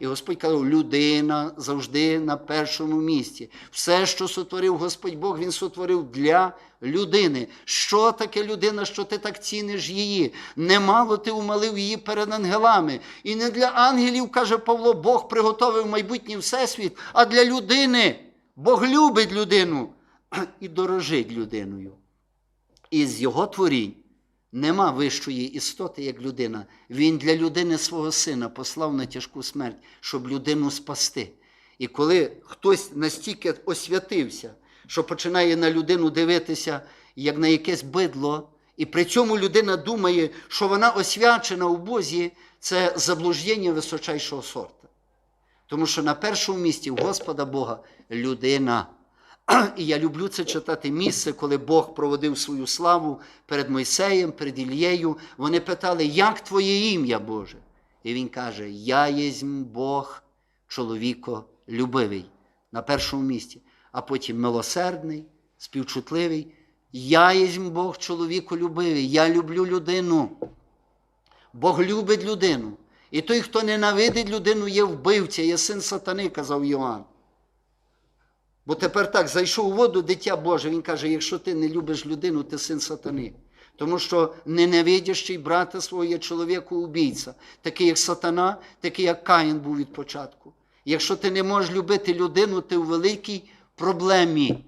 І Господь казав, людина завжди на першому місці. Все, що сотворив Господь Бог, Він сотворив для людини. Що таке людина, що ти так ціниш її? Немало ти умалив її перед ангелами. І не для ангелів, каже Павло, Бог приготовив майбутній всесвіт, а для людини. Бог любить людину і дорожить людиною. І з його творінь нема вищої істоти, як людина. Він для людини свого сина послав на тяжку смерть, щоб людину спасти. І коли хтось настільки освятився, що починає на людину дивитися, як на якесь бидло, і при цьому людина думає, що вона освячена у Бозі, це заблуждення височайшого сорта. Тому що на першому місці у Господа Бога людина. І я люблю це читати місце, коли Бог проводив свою славу перед Мойсеєм, перед Ілією. Вони питали, як твоє ім'я Боже? І він каже: Я єсмь Бог, чоловіко любивий на першому місці, а потім милосердний, співчутливий. Я єсмь Бог, чоловіко любивий. Я люблю людину. Бог любить людину. І той, хто ненавидить людину, є вбивця, є син сатани, казав Йоанн. Бо тепер так зайшов у воду дитя Боже. Він каже: якщо ти не любиш людину, ти син сатани. Тому що ненавидящий брата свого є чоловіку убійця, такий як сатана, такий як Каїн був від початку. Якщо ти не можеш любити людину, ти у великій проблемі.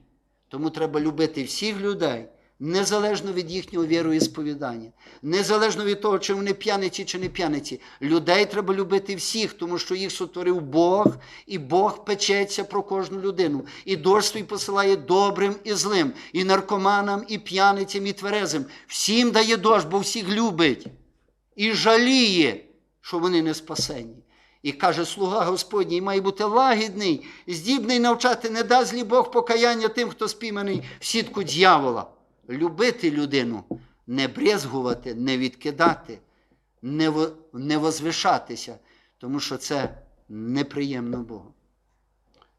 Тому треба любити всіх людей, незалежно від їхнього віроісповідання, незалежно від того, чи вони п'яниці чи не п'яниці. Людей треба любити всіх, тому що їх сотворив Бог, і Бог печеться про кожну людину. І дощ свій посилає добрим і злим, і наркоманам, і п'яницям, і тверезим. Всім дає дощ, бо всіх любить і жаліє, що вони не спасені. І каже, слуга Господній має бути лагідний, здібний навчати, не дасть лі Бог покаяння тим, хто спійманий в сітку дьявола. Любити людину, не брезгувати, не відкидати, не, не возвишатися, тому що це неприємно Богу.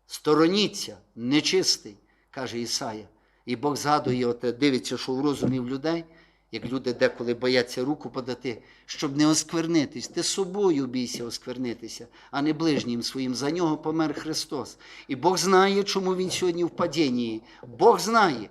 Стороніться, нечистий, каже Ісая. І Бог згадує, оте, дивиться, що в розумі в людей, як люди деколи бояться руку подати, щоб не осквернитись. Ти собою бійся осквернитися, а не ближнім своїм. За нього помер Христос. І Бог знає, чому він сьогодні в падінні. Бог знає.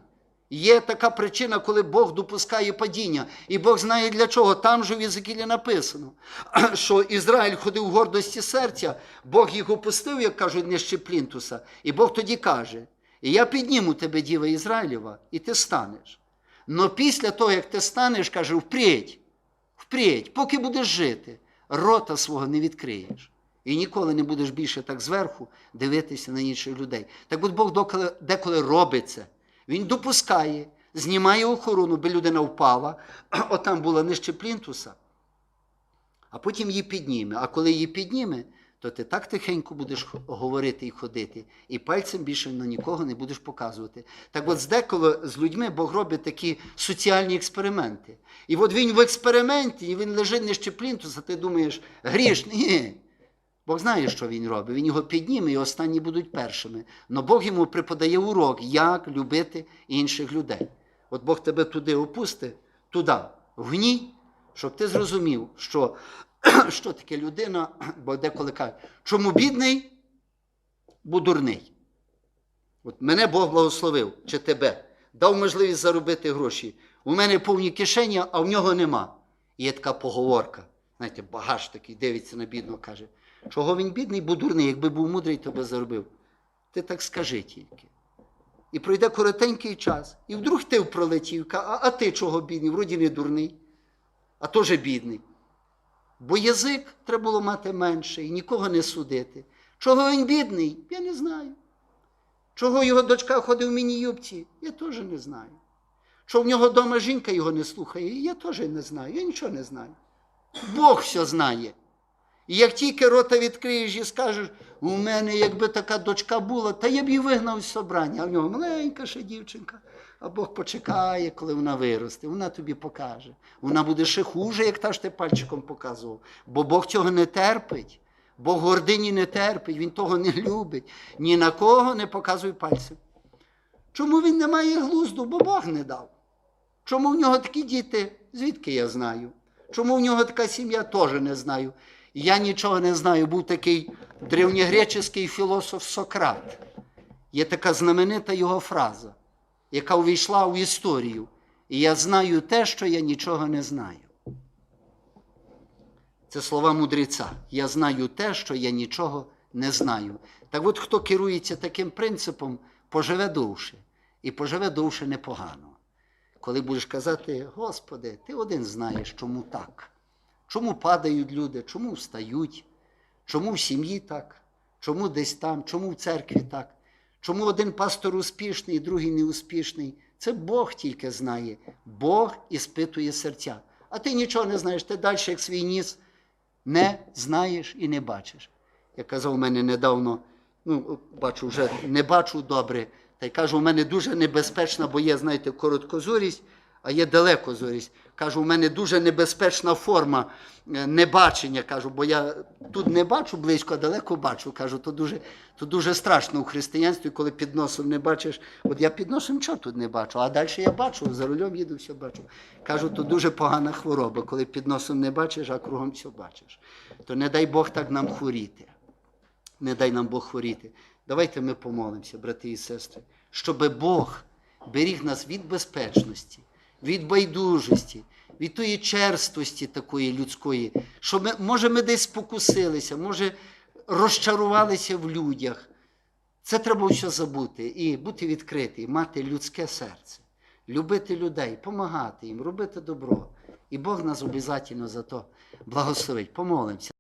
Є така причина, коли Бог допускає падіння. І Бог знає для чого. Там же в Єзекілі написано, що Ізраїль ходив в гордості серця, Бог їх опустив, як кажуть, нижче плінтуса. І Бог тоді каже: я підніму тебе, діва Ізраїлєва, і ти станеш. Но після того, як ти станеш, каже, впредь, впредь, поки будеш жити, рота свого не відкриєш. І ніколи не будеш більше так зверху дивитися на інших людей. Так от Бог деколи робить це. Він допускає, знімає охорону, би людина впала, отам була нижче плінтуса, а потім її підніме. А коли її підніме, то ти так тихенько будеш говорити і ходити, і пальцем більше на нікого не будеш показувати. Так от здеколи з людьми Бог робить такі соціальні експерименти. І от він в експерименті, і він лежить нижче плінтуса, ти думаєш, гріш, ні. Бог знає, що він робить. Він його підніме, і останні будуть першими. Но Бог йому преподає урок, як любити інших людей. От Бог тебе туди опустить, туди, в гній, щоб ти зрозумів, що, що таке людина, бо деколи кажуть, чому бідний, бо дурний. От мене Бог благословив, чи тебе, дав можливість заробити гроші. У мене повні кишені, а в нього нема. І є така поговорка. Знаєте, багаж такий дивиться на бідного, каже, чого він бідний, бо дурний, якби був мудрий, то би заробив. Ти так скажи тільки. І пройде коротенький час. І вдруг ти пролетів, а, а ти чого бідний? Вроді не дурний, а теж бідний. Бо язик треба було мати менше і нікого не судити. Чого він бідний? Я не знаю. Чого його дочка ходить в міні-юбці? Я теж не знаю. Що в нього вдома жінка його не слухає, я теж не знаю. Я нічого не знаю. Бог все знає. І як тільки рота відкриєш і скажеш, у мене якби така дочка була, та я б її вигнав з собрання, а в нього маленька ще дівчинка. А Бог почекає, коли вона виросте, вона тобі покаже. Вона буде ще хуже, як та ж ти пальчиком показував. Бо Бог цього не терпить. Бог гордині не терпить, Він того не любить. Ні на кого не показуй пальцем. Чому він не має глузду? Бо Бог не дав. Чому в нього такі діти? Звідки я знаю? Чому в нього така сім'я? Теж не знаю. Я нічого не знаю. Був такий древньогреческий філософ Сократ. Є така знаменита його фраза, яка увійшла в історію. І я знаю те, що я нічого не знаю. Це слова мудреця. Я знаю те, що я нічого не знаю. Так от хто керується таким принципом, поживе довше. І поживе довше непогано. Коли будеш казати, Господи, ти один знаєш, чому так, чому падають люди, чому встають, чому в сім'ї так, чому десь там, чому в церкві так, чому один пастор успішний, другий неуспішний. Це Бог тільки знає. Бог іспитує серця. А ти нічого не знаєш, ти далі, як свій ніс, не знаєш і не бачиш. Я казав, у мене недавно, ну, бачу, вже не бачу добре. Та й кажу, у мене дуже небезпечна, бо є, знаєте, короткозорість, а є далекозорість. Кажу, у мене дуже небезпечна форма е, небачення. Кажу, бо я тут не бачу близько, а далеко бачу. Кажу, то дуже, то дуже страшно у християнстві, коли під носом не бачиш. От я під носом нічого тут не бачу, а далі я бачу, за рулем їду, все бачу. Кажу, то дуже погана хвороба, коли під носом не бачиш, а кругом все бачиш. То не дай Бог так нам хворіти. Не дай нам Бог хворіти. Давайте ми помолимося, брати і сестри, щоб Бог беріг нас від безпечності, від байдужості, від тої черствості такої людської, що ми, може, ми десь спокусилися, може, розчарувалися в людях. Це треба все забути і бути відкритий, мати людське серце, любити людей, допомагати їм, робити добро. І Бог нас обов'язково за то благословить. Помолимося.